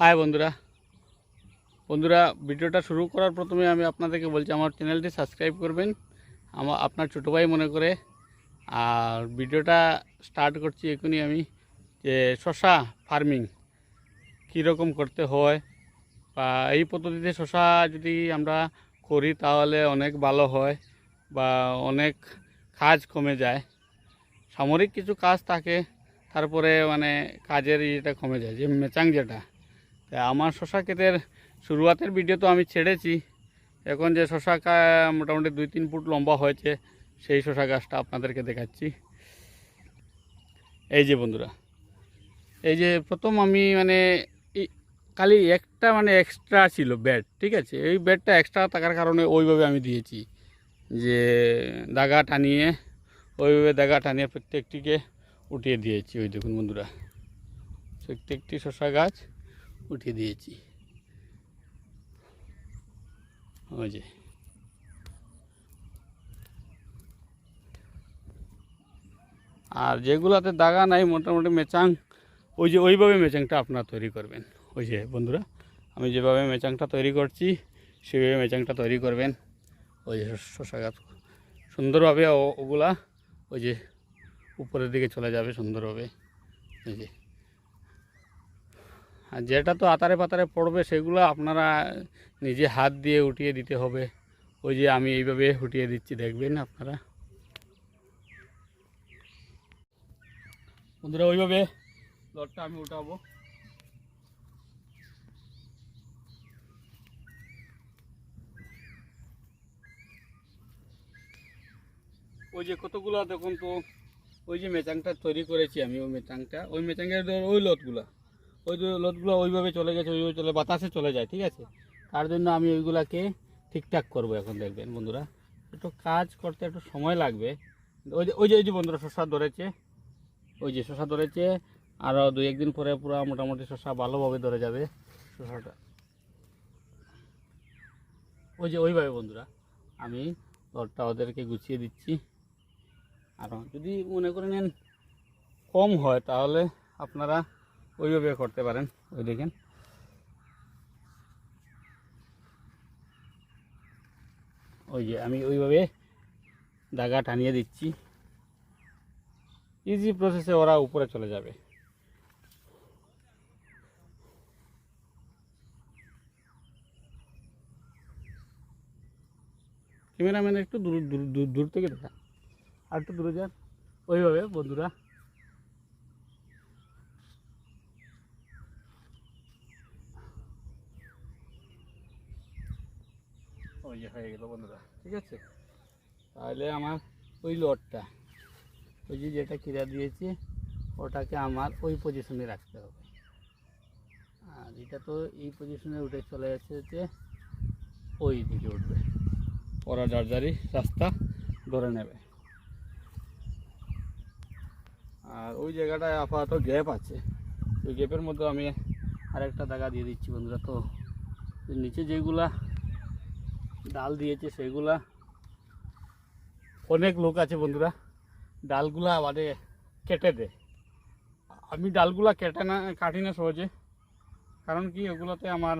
High বন্ধুরা। বন্ধুরা, ভিডিওটা শুরু করার প্রথমে আমি আপনাদেরকে বলছি, আমার চ্যানেলটি সাবস্ক্রাইব করবেন। আমার, আপনার ছোটো ভাই মনে করে। আর ভিডিওটা স্টার্ট করছি এখনই আমি, যে শশা ফার্মিং কীরকম করতে হয় বা এই পদ্ধতিতে শশা যদি আমরা করি তাহলে অনেক ভালো হয় বা অনেক কাজ কমে যায়। সামরিক কিছু কাজ থাকে, তারপরে মানে কাজের ইয়েটা কমে যায়, যে মেচাং যেটা। তা আমার শশা ক্ষেতের শুরুয়াতের ভিডিও তো আমি ছেড়েছি। এখন যে শশা মোটামুটি দুই তিন ফুট লম্বা হয়েছে, সেই শশা গাছটা আপনাদেরকে দেখাচ্ছি। এই যে বন্ধুরা, এই যে প্রথম আমি মানে খালি একটা মানে এক্সট্রা ছিল বেড ঠিক আছে? এই বেডটা এক্সট্রা থাকার কারণে ওইভাবে আমি দিয়েছি যে দাগা টানিয়ে, ওইভাবে দাগা টানিয়ে প্রত্যেকটিকে উঠিয়ে দিয়েছি। ওই দেখুন বন্ধুরা, প্রত্যেকটি শশা গাছ উঠিয়ে দিয়েছি। ওই যে। আর যেগুলোতে দাগা নাই, মোটামুটি মেচাং, ওই যে ওইভাবে মেচাংটা আপনারা তৈরি করবেন। ওই যে বন্ধুরা, আমি যেভাবে মেচাংটা তৈরি করছি, সেভাবে মেচাংটা তৈরি করবেন। ওই যে শশা গাছ, সুন্দরভাবে ওগুলা ওই যে উপরের দিকে চলে যাবে সুন্দরভাবে। এই যে। আর যেটা তো আতারে পাতারে পড়বে, সেগুলো আপনারা নিজে হাত দিয়ে উঠিয়ে দিতে হবে। ওই যে আমি এইভাবে উঠিয়ে দিচ্ছি, দেখবেন আপনারা। বন্ধুরা, ওইভাবে লটটা আমি উঠাবো। ওই যে কতগুলো, দেখুন তো, ওই যে মেচাংটা তৈরি করেছি আমি, ওই মেচাংটা। ওই মেচাংয়ের ধর, ওই লতগুলা ওই যে লতগুলো ওইভাবে চলে গেছে, ওইভাবে চলে, বাতাসে চলে যায়, ঠিক আছে? তার জন্য আমি ওইগুলাকে ঠিকঠাক করব এখন, দেখবেন বন্ধুরা। একটু কাজ করতে একটু সময় লাগবে। ওই যে ওই যে ওই যে বন্ধুরা, শশা ধরেছে। ওই যে শশা ধরেছে আরও দুই একদিন পরে পুরো মোটামুটি শশা ভালোভাবে ধরে যাবে, শশাটা। ওই যে, ওইভাবে বন্ধুরা, আমি লটটা ওদেরকে গুছিয়ে দিচ্ছি। আর যদি মনে করে নেন কম হয়, তাহলে আপনারা ওইভাবে করতে পারেন, ওই দেখেন। ওই যে আমি ওইভাবে দাগা টানিয়ে দিচ্ছি। ইজি প্রসেসে ওরা উপরে চলে যাবে। ক্যামেরাম্যান একটু দূর দূর দূর থেকে দেখা। আর একটু দূরে যান। ওইভাবে বন্ধুরা। ওই যে হয়ে গেল বন্ধুরা, ঠিক আছে? তাহলে আমার ওই লটটা, ওই যে যেটা কিরা দিয়েছি, ওটাকে আমার ওই পজিশনে রাখতে হবে। আর এটা তো এই পজিশনে উঠে চলে এসেছে ওই দিকে উঠবে। ওরা যার রাস্তা ধরে নেবে। আর ওই জায়গাটায় আপাতত গ্যাপ আছে। ওই গ্যাপের মধ্যে আমি আরেকটা দাগা দিয়ে দিচ্ছি বন্ধুরা, তো নিচে যেগুলা ডাল দিয়েছে সেগুলা। অনেক লোক আছে বন্ধুরা, ডালগুলা মানে কেটে দেয় আমি ডালগুলা কেটে না, কাটি না সহজে, কারণ কি ওগুলোতে আমার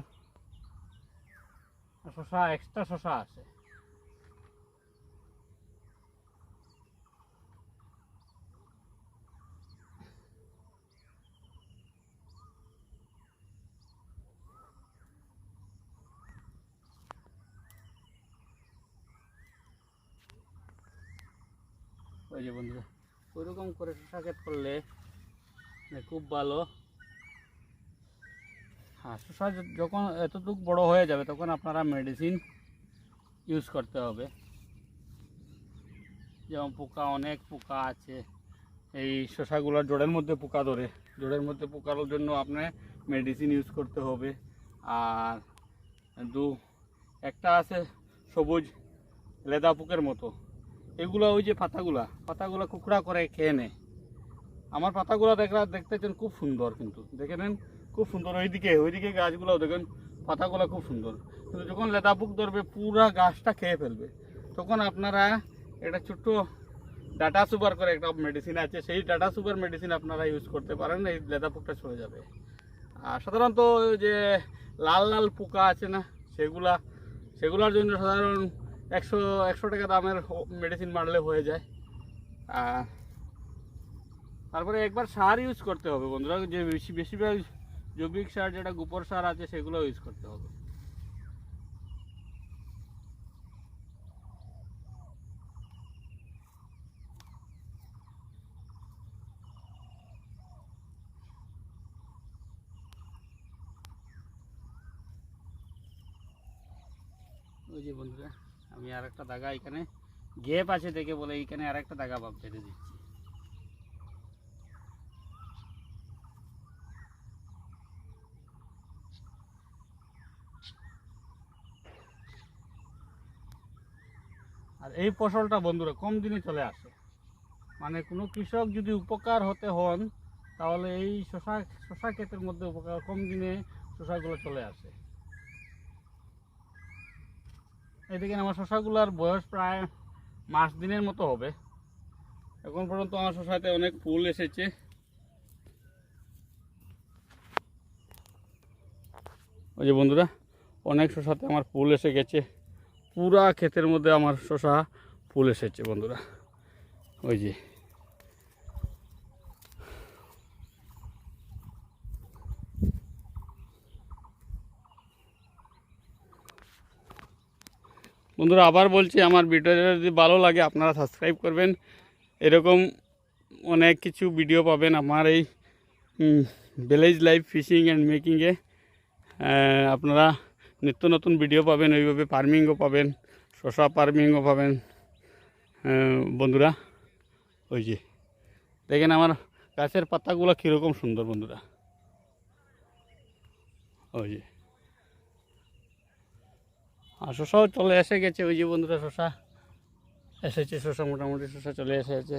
শশা এক্সট্রা শশা আছে। ওই যে বন্ধুরা, ওইরকম করে ক্ষেত করলে খুব ভালো। হ্যাঁ শশা যখন এতটুকু বড় হয়ে যাবে তখন আপনারা মেডিসিন ইউজ করতে হবে। যেমন পোকা, অনেক পোকা আছে। এই শশাগুলোর জোড়ের মধ্যে পোকা ধরে, জোড়ের মধ্যে পোকার জন্য আপনার মেডিসিন ইউজ করতে হবে। আর দু, একটা আছে সবুজ লেদা পোকের মতো। এগুলো ওই যে পাতাগুলা পাতাগুলা কুকড়া করে খেয়ে নেয়। আমার পাতাগুলো দেখলা দেখতেছেন খুব সুন্দর কিন্তু। দেখে নেন, খুব সুন্দর। ওইদিকে ওইদিকে গাছগুলো দেখেন, পাতাগুলো খুব সুন্দর। কিন্তু যখন লেদা পোক ধরবে, পুরা গাছটা খেয়ে ফেলবে। তখন আপনারা একটা ছোট্ট ডাটা সুপার করে একটা মেডিসিন আছে, সেই ডাটা সুপার মেডিসিন আপনারা ইউজ করতে পারেন, এই লেদা পোকটা চলে যাবে। আর সাধারণত যে লাল লাল পোকা আছে না, সেগুলা সেগুলোর জন্য সাধারণ একশো একশো টাকা দামের মেডিসিন মারলে হয়ে যায় আর তারপরে একবার সার ইউজ করতে হবে বন্ধুরা যে বেশি বেশিরভাগ জৈবিক সার যেটা গোবর সার আছে সেগুলো ইউজ করতে হবে ওই যে বন্ধুরা আমি আর একটা দাগা এখানে গ্যাপ আছে দেখে বলে এইখানে আর একটা দাগা ভাব ছেড়ে দিচ্ছি। আর এই ফসলটা বন্ধুরা কম দিনে চলে আসে। মানে কোনো কৃষক যদি উপকার হতে হন, তাহলে এই শশা শশা ক্ষেতের মধ্যে উপকার কম দিনে শশাগুলো চলে আসে। এদিকে আমার শশাগুলার বয়স প্রায় মাস দিনের মতো হবে। এখন পর্যন্ত আমার শশাতে অনেক ফুল এসেছে। ওই যে বন্ধুরা, অনেক শশাতে আমার ফুল এসে গেছে। পুরা ক্ষেতের মধ্যে আমার শশা ফুল এসেছে বন্ধুরা। ওই যে বন্ধুরা আবার বলছি, আমার ভিডিওটা যদি ভালো লাগে, আপনারা সাবস্ক্রাইব করবেন। এরকম অনেক কিছু ভিডিও পাবেন আমার এই ভিলেজ লাইফ ফিশিং অ্যান্ড মেকিংয়ে আপনারা নিত্য নতুন ভিডিও পাবেন, ওইভাবে ফার্মিংও পাবেন শশা ফার্মিংও পাবেন। বন্ধুরা, ওই যে, দেখেন আমার গাছের পাতাগুলো কীরকম সুন্দর বন্ধুরা। ওই যে। আর শশাও চলে এসে গেছে, ওই যে বন্ধুরা শশা। এসেছে শশা, মোটামুটি শশা চলে এসেছে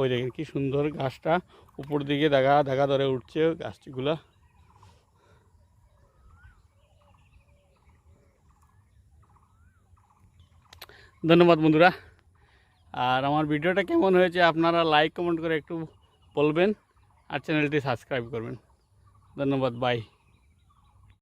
ওই দেখেন কি সুন্দর গাছটা। উপর দিকে দাগা দাগা ধরে উঠছে গাছগুলা। ধন্যবাদ বন্ধুরা। আর আমার ভিডিওটা কেমন হয়েছে আপনারা লাইক কমেন্ট করে একটু বলবেন আর চ্যানেলটি সাবস্ক্রাইব করবেন। ধন্যবাদ বাই